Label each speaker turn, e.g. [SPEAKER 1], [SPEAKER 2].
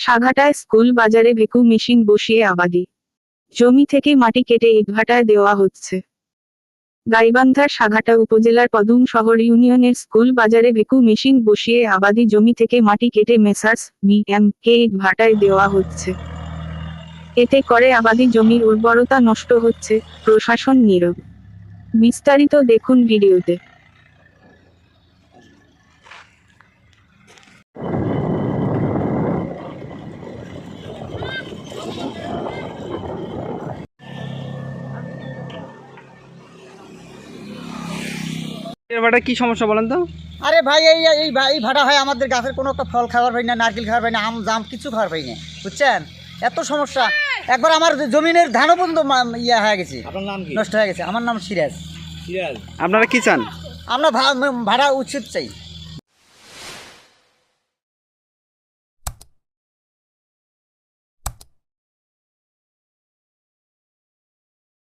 [SPEAKER 1] সাঘাটায় school বাজারে ভেকু machine বসিয়ে আবাদি। জমি থেকে মাটি কেটে ইটভাটায় দেওয়া হচ্ছে। গাইবান্ধার সাঘাটা উপজেলার পদুম শহর ইউনিয়নের স্কুল বাজারে ভেকু মেশিন বসিয়ে আবাদি জমি থেকে মাটি কেটে মেসার্স, বিএম, কে ইটভাটায় দেওয়া হচ্ছে। এতে করে আবাদি জমির উর্বরতা নষ্ট হচ্ছে, প্রশাসন নীরব। বিস্তারিত দেখুন ভিডিওতে।
[SPEAKER 2] এবারে কি সমস্যা বলেন তো?
[SPEAKER 3] আরে ভাই এই এই ভাই এই ভাড়া হয় আমাদের গাছের কোনো একটা ফল খাওয়ার পাই না নারকেল খাওয়ার পাই না আম জাম কিছু খাওয়ার পাই না বুঝছেন? এত সমস্যা। একবার আমার জমিনের ধানও পর্যন্ত ইয়ে হয়ে গেছে। নষ্ট হয়ে গেছে। আমার নাম সিরাজ।
[SPEAKER 2] আপনারা কি চান?
[SPEAKER 3] আমরা ভা- ভাড়া উচিত চাই।